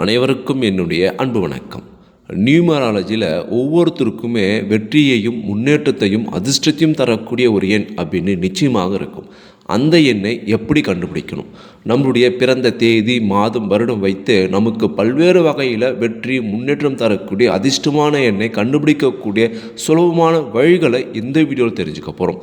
அனைவருக்கும் என்னுடைய அன்பு வணக்கம். நியூமராலஜியில் ஒவ்வொருத்தருக்குமே வெற்றியையும் முன்னேற்றத்தையும் அதிர்ஷ்டத்தையும் தரக்கூடிய ஒரு எண் அப்படின்னு நிச்சயமாக இருக்கும். அந்த எண்ணை எப்படி கண்டுபிடிக்கணும்? நம்மளுடைய பிறந்த தேதி மாதம் வருடம் வைத்து நமக்கு பல்வேறு வகையில் வெற்றி முன்னேற்றம் தரக்கூடிய அதிர்ஷ்டமான எண்ணை கண்டுபிடிக்கக்கூடிய சுலபமான வழிகளை இந்த வீடியோவில் தெரிஞ்சுக்க போகிறோம்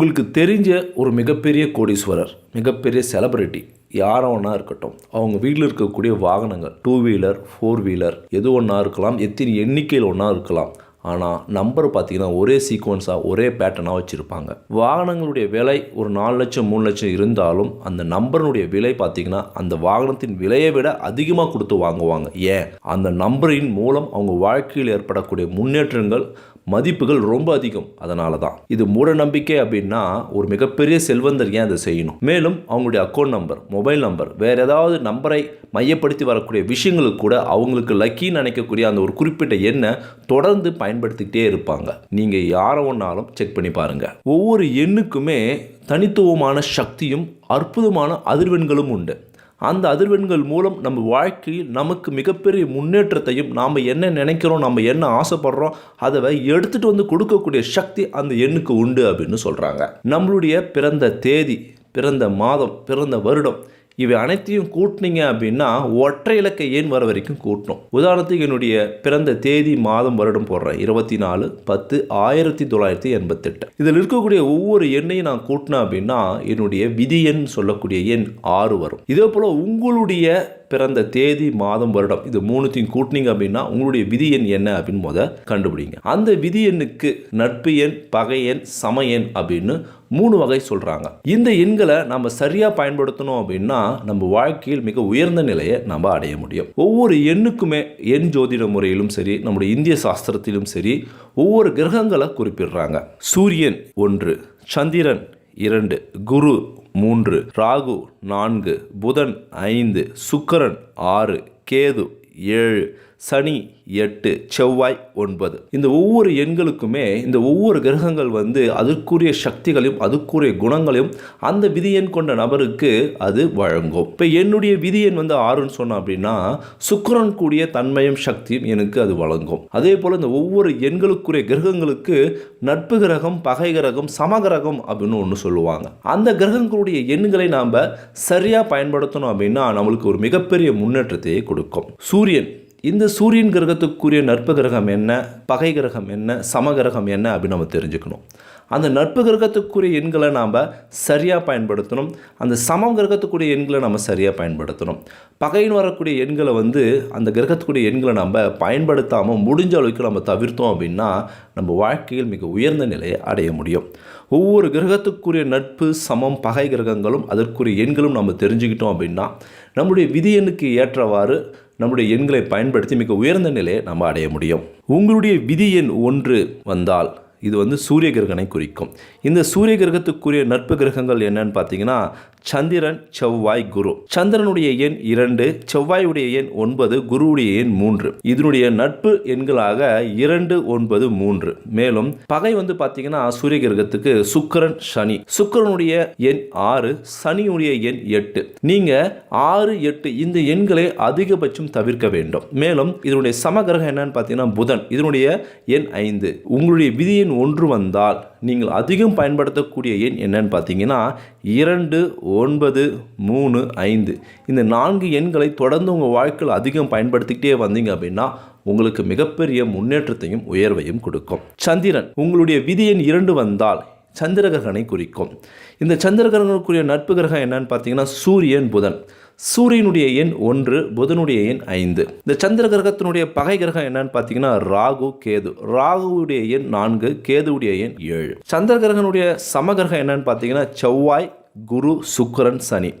உங்களுக்கு தெரிஞ்ச ஒரு மிகப்பெரிய கோடீஸ்வரர் மிகப்பெரிய செலிபிரிட்டி யாரோ ஒன்றா இருக்கட்டும். அவங்க வீட்டில் இருக்கக்கூடிய வாகனங்கள் டூ வீலர் ஃபோர் வீலர் எது ஒன்றா இருக்கலாம் எத்தனை எண்ணிக்கையில் ஒன்றா இருக்கலாம். ஆனால் நம்பர் பார்த்தீங்கன்னா ஒரே சீக்வன்ஸாக ஒரே பேட்டர்னாக வச்சுருப்பாங்க. வாகனங்களுடைய விலை ஒரு நாலு லட்சம் மூணு லட்சம் இருந்தாலும் அந்த நம்பருடைய விலை பார்த்தீங்கன்னா அந்த வாகனத்தின் விலையை விட அதிகமாக கொடுத்து வாங்குவாங்க. ஏன்? அந்த நம்பரின் மூலம் அவங்க வாழ்க்கையில் ஏற்படக்கூடிய முன்னேற்றங்கள் மதிப்புகள் ரொம்ப அதிகம். அதனால தான் இது மூட நம்பிக்கை அப்படின்னா ஒரு மிகப்பெரிய செல்வந்தர் ஏன் அதை செய்யணும்? மேலும் அவங்களுடைய அக்கௌண்ட் நம்பர் மொபைல் நம்பர் வேறு ஏதாவது நம்பரை மையப்படுத்தி வரக்கூடிய விஷயங்களுக்கு கூட அவங்களுக்கு லக்கின்னு நினைக்கக்கூடிய அந்த ஒரு குறிப்பிட்ட எண்ணை தொடர்ந்து பயன்படுத்திக்கிட்டே இருப்பாங்க. நீங்கள் யாரை ஒன்றாலும் செக் பண்ணி பாருங்கள் ஒவ்வொரு எண்ணுக்குமே தனித்துவமான சக்தியும் அற்புதமான அதிர்வெண்களும் உண்டு. அந்த அதிர்வெண்கள் மூலம் நம்ம வாழ்க்கையில் நமக்கு மிகப்பெரிய முன்னேற்றத்தையும் நாம் என்ன நினைக்கிறோம் நம்ம என்ன ஆசைப்படுறோம் அதை எடுத்துகிட்டு வந்து கொடுக்கக்கூடிய சக்தி அந்த எண்ணுக்கு உண்டு அப்படின்னு சொல்கிறாங்க நம்மளுடைய பிறந்த தேதி பிறந்த மாதம் பிறந்த வருடம் இவை அனைத்தையும் கூட்டினீங்க அப்படின்னா ஒற்றை இலக்க ஏன் வர வரைக்கும் கூட்டணும்? உதாரணத்துக்கு என்னுடைய பிறந்த தேதி மாதம் வருடம் போடுறேன். இருபத்தி நாலு பத்து ஆயிரத்தி தொள்ளாயிரத்தி எண்பத்தெட்டு இதில் இருக்கக்கூடிய ஒவ்வொரு எண்ணையும் நான் கூட்டினேன் அப்படின்னா என்னுடைய விதி எண் சொல்லக்கூடிய எண் ஆறு வரும். இதே போல் உங்களுடைய பிறந்த தேதி மாதம் வருடம் இது மூணுத்தையும் கூட்டினீங்க அப்படின்னா உங்களுடைய விதி எண் என்ன அப்படின்னு முத கண்டுபிடிங்க. அந்த விதி எண்ணுக்கு நட்பு எண் பகை எண் சம எண் அப்படின்னு மூணு வகை சொல்கிறாங்க இந்த எண்களை நம்ம சரியாக பயன்படுத்தணும் அப்படின்னா நம்ம வாழ்க்கையில் மிக உயர்ந்த நிலையை நம்ம அடைய முடியும். ஒவ்வொரு எண்ணுக்குமே எண் ஜோதிட முறையிலும் சரி நம்முடைய இந்திய சாஸ்திரத்திலும் சரி ஒவ்வொரு கிரகங்களை குறிப்பிடுறாங்க. சூரியன் ஒன்று சந்திரன் இரண்டு குரு மூன்று ராகு நான்கு புதன் ஐந்து சுக்கரன் ஆறு கேது ஏழு சனி எட்டு செவ்வாய் ஒன்பது. இந்த ஒவ்வொரு எண்களுக்குமே இந்த ஒவ்வொரு கிரகங்கள் வந்து அதற்குரிய சக்திகளையும் அதுக்குரிய குணங்களையும் அந்த விதி எண் கொண்ட நபருக்கு அது வழங்கும். இப்போ என்னுடைய விதி எண் வந்து ஆறுன்னு சொன்னோம் அப்படின்னா சுக்கிரன் கூடிய தன்மையும் சக்தியும் எனக்கு அது வழங்கும். அதே போல் இந்த ஒவ்வொரு எண்களுக்குரிய கிரகங்களுக்கு நட்பு கிரகம் பகை கிரகம் சமகிரகம் அப்படின்னு ஒன்று சொல்லுவாங்க. அந்த கிரகங்களுடைய எண்களை நாம் சரியாக பயன்படுத்தணும் அப்படின்னா நம்மளுக்கு ஒரு மிகப்பெரிய முன்னேற்றத்தையே கொடுக்கும். சூரியன் இந்த சூரியன் கிரகத்துக்குரிய நட்பு கிரகம் என்ன? பகை கிரகம் என்ன? சம கிரகம் என்ன அப்படின்னு நம்ம தெரிஞ்சுக்கணும். அந்த நட்பு கிரகத்துக்குரிய எண்களை நாம் சரியாக பயன்படுத்தணும். அந்த சமம் கிரகத்துக்குரிய எண்களை நம்ம சரியாக பயன்படுத்தணும். பகைன்னு வரக்கூடிய எண்களை வந்து அந்த கிரகத்துக்குரிய எண்களை நம்ம பயன்படுத்தாமல் முடிஞ்ச அளவுக்கு நம்ம தவிர்த்தோம் அப்படின்னா நம்ம வாழ்க்கையில் மிக உயர்ந்த நிலையை அடைய முடியும். ஒவ்வொரு கிரகத்துக்குரிய நட்பு சமம் பகை கிரகங்களும் அதற்குரிய எண்களும் நம்ம தெரிஞ்சுக்கிட்டோம் அப்படின்னா நம்முடைய விதி எண்ணுக்கு ஏற்றவாறு நம்முடைய எண்களை பயன்படுத்தி மிக உயர்ந்த நிலையை நம்ம அடைய முடியும். உங்களுடைய விதி எண் ஒன்று வந்தால் இது வந்து சூரிய கிரகனை குறிக்கும். இந்த சூரிய கிரகத்துக்குரிய நட்பு கிரகங்கள் என்னன்னு பார்த்தீங்கன்னா சந்திரன் செவ்வாய் குரு. சந்திரனுடைய எண் இரண்டு செவ்வாயுடைய எண் ஒன்பது குருவுடைய எண் மூன்று. இதனுடைய நட்பு எண்களாக இரண்டு ஒன்பது மூன்று. மேலும் பகை வந்து பார்த்தீங்கன்னா சூரிய கிரகத்துக்கு சுக்கிரன் சனி. சுக்கிரனுடைய எண் ஆறு சனியுடைய எண் எட்டு. நீங்க ஆறு எட்டு இந்த எண்களை அதிகபட்சம் தவிர்க்க வேண்டும். மேலும் இதனுடைய சமகிரகம் என்னன்னு பார்த்தீங்கன்னா புதன். இதனுடைய எண் ஐந்து. உங்களுடைய விதியின் ஒன்று வந்தால் நீங்கள் அதிகம் பயன்படுத்தக்கூடிய எண் என்னன்னு பார்த்தீங்கன்னா இரண்டு ஒன்பது மூணு ஐந்து. இந்த நான்கு எண்களை தொடர்ந்து உங்கள் வாழ்க்கையில் அதிகம் பயன்படுத்திக்கிட்டே வந்தீங்க அப்படின்னா உங்களுக்கு மிகப்பெரிய முன்னேற்றத்தையும் உயர்வையும் கொடுக்கும். சந்திரன் உங்களுடைய விதி எண் இரண்டு வந்தால் சந்திரகிரகனை குறிக்கும். இந்த சந்திரகிரகனுக்குரிய நட்பு கிரகம் என்னன்னு பார்த்தீங்கன்னா சூரியன் புதன். சூரியனுடைய எண் ஒன்று புதனுடைய எண் ஐந்து. இந்த சந்திர கிரகத்தினுடைய பகை கிரகம் என்னன்னு பார்த்தீங்கன்னா ராகு கேது. ராகுவுடைய எண் நான்கு கேதுவுடைய எண் ஏழு. சந்திர கிரகனுடைய சமகிரகம் என்னன்னு பார்த்தீங்கன்னா செவ்வாய் குரு சுக்கரன் சனி.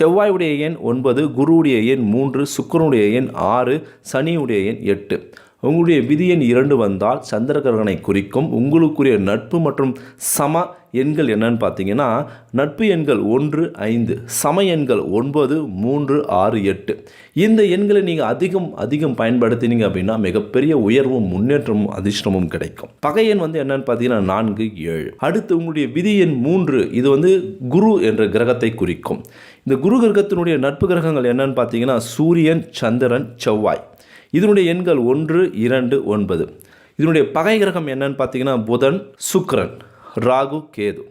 செவ்வாயுடைய எண் ஒன்பது குருவுடைய எண் மூன்று சுக்கரனுடைய எண் ஆறு சனியுடைய எண் எட்டு. உங்களுடைய விதி எண் இரண்டு வந்தால் சந்திரகிரகனை குறிக்கும். உங்களுக்குரிய நட்பு மற்றும் சம எண்கள் என்னன்னு பார்த்தீங்கன்னா நட்பு எண்கள் ஒன்று ஐந்து சம எண்கள் ஒன்பது மூன்று ஆறு எட்டு. இந்த எண்களை நீங்கள் அதிகம் அதிகம் பயன்படுத்தினீங்க அப்படின்னா மிகப்பெரிய உயர்வும் முன்னேற்றமும் அதிர்ஷ்டமும் கிடைக்கும். பகை எண் வந்து என்னன்னு பார்த்தீங்கன்னா நான்கு ஏழு. அடுத்து உங்களுடைய விதி எண் மூன்று இது வந்து குரு என்ற கிரகத்தை குறிக்கும். இந்த குரு கிரகத்தினுடைய நட்பு கிரகங்கள் என்னன்னு பார்த்தீங்கன்னா சூரியன் சந்திரன் செவ்வாய். இதனுடைய எண்கள் ஒன்று இரண்டு ஒன்பது. இதனுடைய பகை கிரகம் என்னன்னு பார்த்தீங்கன்னா புதன் சுக்ரன் ராகு கேது.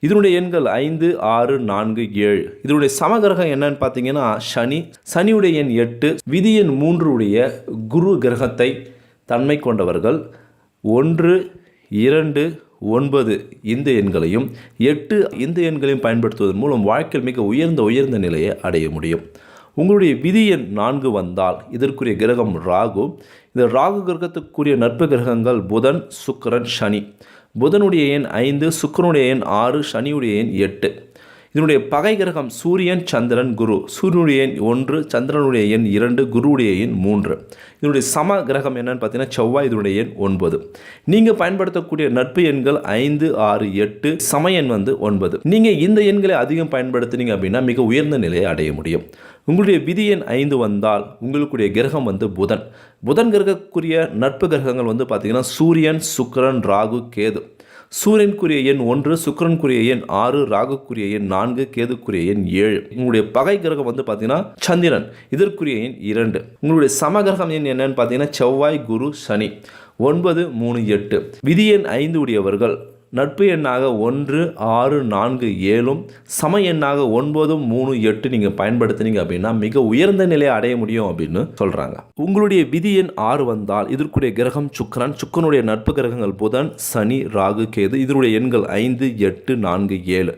இதனுடைய எண்கள் ஐந்து ஆறு நான்கு ஏழு. இதனுடைய சமகிரகம் என்னன்னு பார்த்தீங்கன்னா சனி. சனியுடைய எண் எட்டு விதி எண் மூன்று உடைய குரு கிரகத்தை தன்மை கொண்டவர்கள். ஒன்று இரண்டு ஒன்பது இந்த எண்களையும் எட்டு இந்த எண்களையும் பயன்படுத்துவதன் மூலம் வாழ்க்கையில் மிக உயர்ந்த உயர்ந்த நிலையை அடைய முடியும். உங்களுடைய விதி எண் நான்கு வந்தால் இதற்குரிய கிரகம் ராகு. இந்த ராகு கிரகத்துக்குரிய நட்பு கிரகங்கள் புதன் சுக்கரன் சனி. புதனுடைய எண் ஐந்து சுக்கரனுடைய எண் ஆறு சனியுடைய எண் எட்டு. இதனுடைய பகை கிரகம் சூரியன் சந்திரன் குரு. சூரியனுடைய எண் ஒன்று சந்திரனுடைய எண் இரண்டு குருவுடைய எண் மூன்று. இதனுடைய சம கிரகம் என்னன்னு பார்த்தீங்கன்னா செவ்வாய் இதனுடைய எண் ஒன்பது. நீங்கள் பயன்படுத்தக்கூடிய நட்பு எண்கள் ஐந்து ஆறு எட்டு சம எண் வந்து ஒன்பது. நீங்கள் இந்த எண்களை அதிகம் பயன்படுத்தினீங்க அப்படின்னா மிக உயர்ந்த நிலையை அடைய முடியும். உங்களுடைய விதி எண் ஐந்து வந்தால் உங்களுக்குடைய கிரகம் வந்து புதன். புதன் கிரகக்குரிய நட்பு கிரகங்கள் வந்து பார்த்திங்கன்னா சூரியன் சுக்கிரன் ராகு கேது. சூரியனுக்குரிய எண் ஒன்று சுக்கிரனுக்குரிய எண் ஆறு ராகுக்குரிய எண் நான்கு கேதுக்குரிய எண் ஏழு. உங்களுடைய பகை கிரகம் வந்து பார்த்தீங்கன்னா சந்திரன். இதற்குரிய எண் இரண்டு. உங்களுடைய சமகிரகம் எண் என்னன்னு பார்த்தீங்கன்னா செவ்வாய் குரு சனி. ஒன்பது மூணு எட்டு. விதி எண் ஐந்து உடையவர்கள். நட்பு எண்ணாக ஒன்று ஆறு நான்கு ஏழும் சம எண்ணாக ஒன்பதும் மூணு எட்டு நீங்கள் பயன்படுத்தினீங்க அப்படின்னா மிக உயர்ந்த நிலையை அடைய முடியும் அப்படின்னு சொல்கிறாங்க உங்களுடைய விதி எண் ஆறு வந்தால் இதற்குரிய கிரகம் சுக்கரன் சுக்கரனுடைய நட்பு கிரகங்கள் புதன் சனி ராகு கேது இதனுடைய எண்கள் ஐந்து எட்டு நான்கு ஏழு.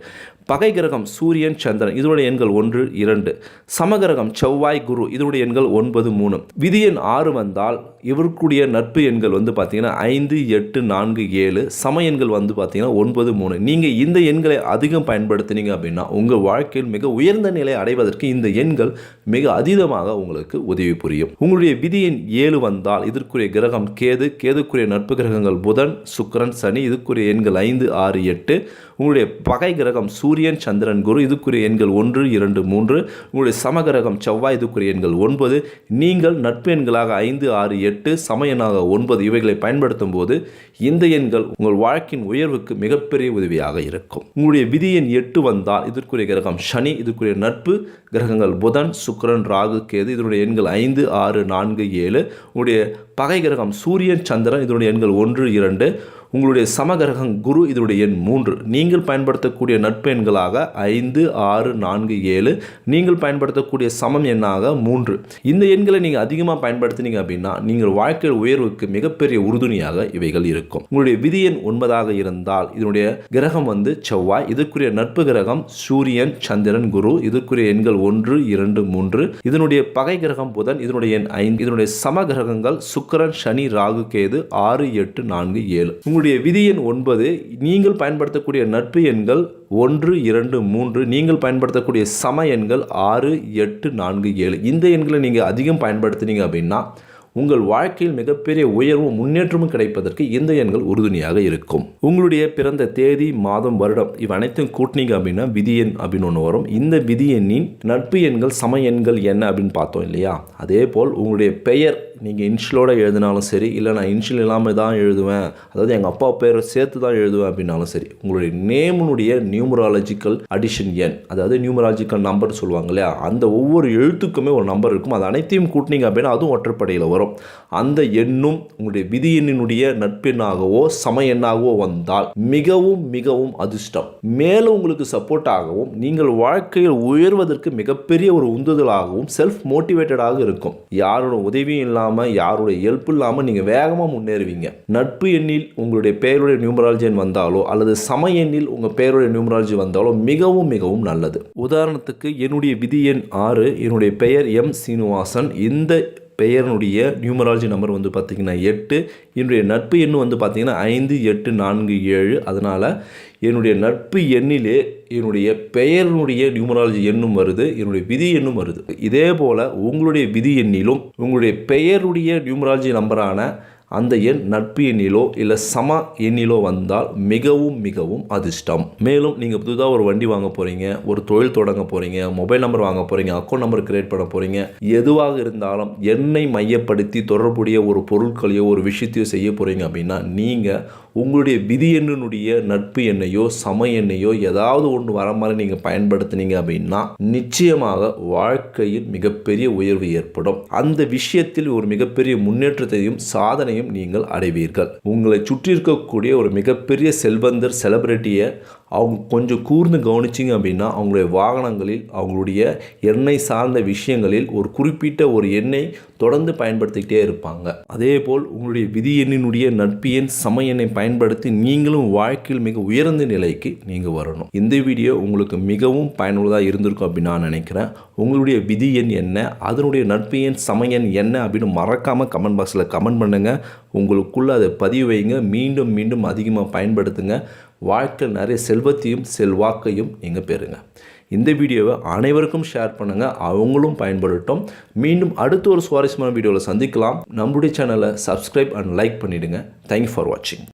பகை கிரகம் சூரியன் சந்திரன் இதனுடைய எண்கள் ஒன்று இரண்டு. சமகிரகம் செவ்வாய் குரு இதனுடைய எண்கள் ஒன்பது மூணு. விதி எண் ஆறு வந்தால் இவருக்குடைய நட்பு எண்கள் வந்து பார்த்தீங்கன்னா ஐந்து எட்டு நான்கு ஏழு. சம எண்கள் வந்து பார்த்தீங்கன்னா ஒன்பது மூணு. நீங்கள் இந்த எண்களை அதிகம் பயன்படுத்தினீங்க அப்படின்னா உங்கள் வாழ்க்கையில் மிக உயர்ந்த நிலை அடைவதற்கு இந்த எண்கள் மிக அதீதமாக உங்களுக்கு உதவி புரியும். உங்களுடைய விதியின் ஏழு வந்தால் இதற்குரிய கிரகம் கேது கேதுக்குரிய நட்பு கிரகங்கள் புதன் சுக்கரன் சனி இதுக்குரிய எண்கள் ஐந்து ஆறு எட்டு. உங்களுடைய பகை கிரகம் சூரியன் சந்திரன் குரு இதுக்குரிய எண்கள் ஒன்று இரண்டு மூன்று. உங்களுடைய சமகிரகம் செவ்வாய் இதுக்குரிய எண்கள் ஒன்பது. நீங்கள் நட்பு எண்களாக ஐந்து ஆறு எட்டு சம எண்ணாக ஒன்பது இவைகளை பயன்படுத்தும் போது இந்த எண்கள் உங்கள் வாழ்க்கையின் உயர்வுக்கு மிகப்பெரிய உதவியாக இருக்கும். உங்களுடைய விதியின் எட்டு வந்தால் இதற்குரிய கிரகம் சனி இதுக்குரிய நட்பு கிரகங்கள் புதன் சுக் சுக்கரன் ராகு கேது இதனுடைய எண்கள் ஐந்து ஆறு நான்கு ஏழு. உங்களுடைய பகை கிரகம் சூரியன் சந்திரன் இதனுடைய எண்கள் ஒன்று இரண்டு. உங்களுடைய சமகிரகம் குரு இதனுடைய எண் மூன்று. நீங்கள் பயன்படுத்தக்கூடிய நட்பு எண்களாக ஐந்து ஆறு நான்கு ஏழு. நீங்கள் பயன்படுத்தக்கூடிய சமம் எண்ணாக மூன்று. இந்த எண்களை நீங்கள் அதிகமாக பயன்படுத்தினீங்க அப்படின்னா நீங்கள் வாழ்க்கையில் உயர்வுக்கு மிகப்பெரிய உறுதுணையாக இவைகள் இருக்கும். உங்களுடைய விதி எண் ஒன்பதாக இருந்தால் இதனுடைய கிரகம் வந்து செவ்வாய். இதற்குரிய நட்பு கிரகம் சூரியன் சந்திரன் குரு. இதற்குரிய எண்கள் ஒன்று இரண்டு மூன்று. இதனுடைய பகை கிரகம் புதன். இதனுடைய எண் ஐந்து. இதனுடைய சம கிரகங்கள் சுக்கிரன் சனி ராகு கேது ஆறு எட்டு நான்கு ஏழு. உங்களுடைய விதி எண் ஒன்பது நீங்கள் பயன்படுத்தக்கூடிய நட்பு எண்கள் ஒன்று இரண்டு மூன்று நீங்கள் பயன்படுத்தக்கூடிய சம எண்கள் ஆறு எட்டு நான்கு ஏழு. இந்த எண்களை நீங்கள் அதிகம் பயன்படுத்தினீங்க அப்படின்னா உங்கள் வாழ்க்கையில் மிகப்பெரிய உயர்வும் முன்னேற்றமும் கிடைப்பதற்கு இந்த எண்கள் உறுதுணையாக இருக்கும். உங்களுடைய பிறந்த தேதி மாதம் வருடம் இவ் அனைத்தும் கூட்டினீங்க அப்படின்னா விதி எண் அப்படின்னு ஒன்று வரும். இந்த விதி எண்ணின் நட்பு எண்கள் சம எண்கள் என்ன அப்படின்னு பார்த்தோம் இல்லையா? அதே போல் உங்களுடைய பெயர் நீங்கள் இன்ஷியலோடு எழுதினாலும் சரி இல்லை நான் இன்ஷியல் இல்லாமல் தான் எழுதுவேன் அதாவது எங்கள் அப்பா பேரை சேர்த்து தான் எழுதுவேன் அப்படின்னாலும் சரி உங்களுடைய நேமுனுடைய நியூமராலஜிக்கல் அடிஷன் எண் அதாவது நியூமராலஜிக்கல் நம்பர் சொல்லுவாங்க இல்லையா அந்த ஒவ்வொரு எழுத்துக்குமே ஒரு நம்பர் இருக்கும். அது அனைத்தையும் கூட்டினீங்க அப்படின்னா அதுவும் ஒற்றைப்படையில் வரும். அந்த எண்ணும் உங்களுடைய விதி எண்ணினுடைய நட்பெண்ணாகவோ சம எண்ணாகவோ வந்தால் மிகவும் மிகவும் அதிர்ஷ்டம். மேலும் உங்களுக்கு சப்போர்ட் ஆகவும் நீங்கள் வாழ்க்கையில் உயர்வதற்கு மிகப்பெரிய ஒரு உந்துதலாகவும் செல்ஃப் மோட்டிவேட்டடாக இருக்கும். யாரோட உதவியும் இல்லாமல் யாருடைய ஹெல்ப் இல்லாமல் நீங்கள் வேகமாக முன்னேறுவீங்க. நட்பு எண்ணில் உங்களுடைய பெயருடைய நியூமராலஜி வந்தாலோ அல்லது சம எண்ணில் உங்கள் பெயருடைய நியூமராலஜி வந்தாலோ மிகவும் மிகவும் நல்லது. உதாரணத்துக்கு என்னுடைய விதி எண் ஆறு என்னுடைய பெயர் எம் சீனிவாசன். இந்த பெயருனுடைய நியூமராலஜி நம்பர் வந்து பார்த்திங்கன்னா எட்டு. என்னுடைய நட்பு எண் வந்து பார்த்திங்கன்னா ஐந்து எட்டு நான்கு ஏழு. அதனால் என்னுடைய நட்பு எண்ணிலே என்னுடைய பெயரினுடைய நியூமராலஜி எண்ணும் வருது என்னுடைய விதி எண்ணும் வருது. இதே போல் உங்களுடைய விதி எண்ணிலும் உங்களுடைய பெயருடைய நியூமராலஜி நம்பரான அந்த எண் நட்பு எண்ணிலோ இல்லை சம எண்ணிலோ வந்தால் மிகவும் மிகவும் அதிர்ஷ்டம். மேலும் நீங்கள் புதுதாக ஒரு வண்டி வாங்க போகிறீங்க ஒரு தொழில் தொடங்க போகிறீங்க மொபைல் நம்பர் வாங்க போகிறீங்க அக்கௌண்ட் நம்பர் கிரியேட் பண்ண போகிறீங்க எதுவாக இருந்தாலும் எண்ணை மையப்படுத்தி தொடர்புடைய ஒரு பொருட்களையோ ஒரு விஷயத்தையோ செய்ய போகிறீங்க அப்படின்னா நீங்கள் உங்களுடைய விதி எண்ணினுடைய நட்பு எண்ணையோ சம எண்ணையோ ஏதாவது ஒன்று வர மாதிரி நீங்கள் பயன்படுத்துனீங்க அப்படின்னா நிச்சயமாக வாழ்க்கையில் மிகப்பெரிய உயர்வு ஏற்படும். அந்த விஷயத்தில் ஒரு மிகப்பெரிய முன்னேற்றத்தையும் சாதனையும் நீங்கள் அடைவீர்கள். உங்களை சுற்றி இருக்கக்கூடிய ஒரு மிகப்பெரிய செல்வந்தர் செலிபிரிட்டியை அவங்க கொஞ்சம் கூர்ந்து கவனிச்சிங்க அப்படின்னா அவங்களுடைய வாகனங்களில் அவங்களுடைய எண்ணெய் சார்ந்த விஷயங்களில் ஒரு குறிப்பிட்ட ஒரு எண்ணெய் தொடர்ந்து பயன்படுத்திக்கிட்டே இருப்பாங்க. அதே போல் உங்களுடைய விதி எண்ணினுடைய நட்பு எண் சம எண்ணை பயன்படுத்தி நீங்களும் வாழ்க்கையில் மிக உயர்ந்த நிலைக்கு நீங்கள் வரணும். இந்த வீடியோ உங்களுக்கு மிகவும் பயனுள்ளதாக இருந்திருக்கும் அப்படின்னு நான் நினைக்கிறேன். உங்களுடைய விதி எண் என்ன அதனுடைய நட்பு எண் சம எண் என்ன அப்படின்னு மறக்காமல் கமெண்ட் பாக்ஸில் கமெண்ட் பண்ணுங்கள் உங்களுக்குள்ளே அதை பதிவு வைங்க. மீண்டும் மீண்டும் அதிகமாக பயன்படுத்துங்க. வாழ்க்கையில் நிறைய செல்வத்தையும் செல்வாக்கையும் நீங்கள் பெறுங்க. இந்த வீடியோவை அனைவருக்கும் ஷேர் பண்ணுங்கள் அவங்களும் பயன்படட்டும். மீண்டும் அடுத்த ஒரு சுவாரஸ்யமான வீடியோவில் சந்திக்கலாம். நம்மளுடைய சேனலை சப்ஸ்கிரைப் அண்ட் லைக் பண்ணிவிடுங்க தேங்க்யூ ஃபார் வாட்சிங்